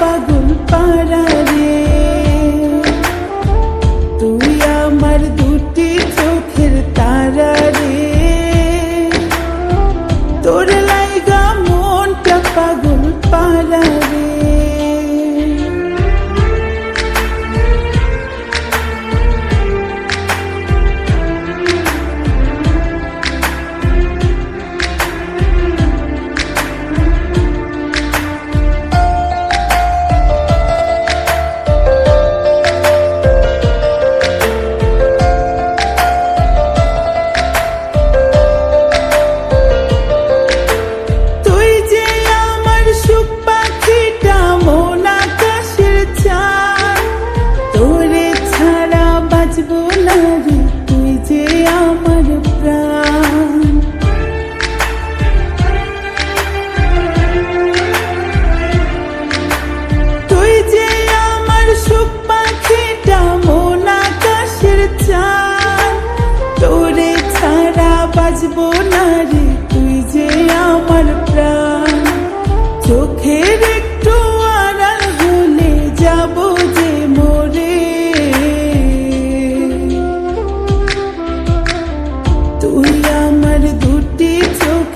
পাগল পারা Yeah.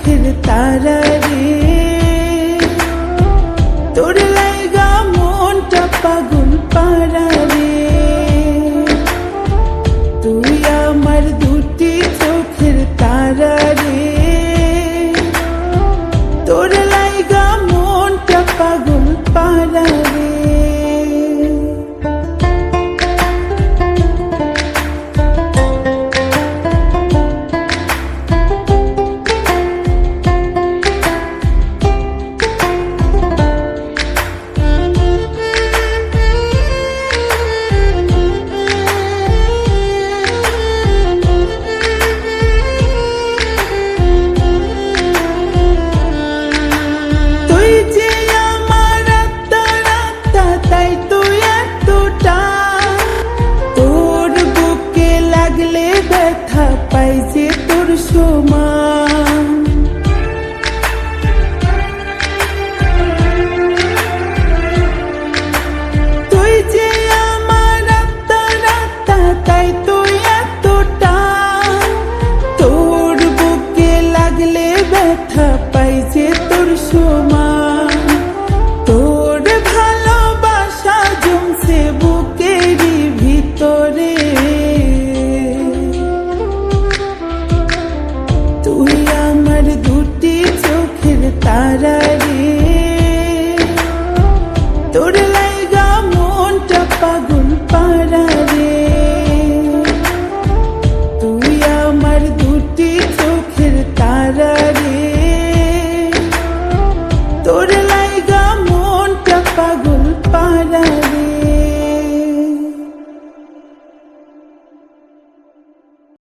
திருத்தாரரே தொடுலைகா மூன்ற பகுல் பாரா with her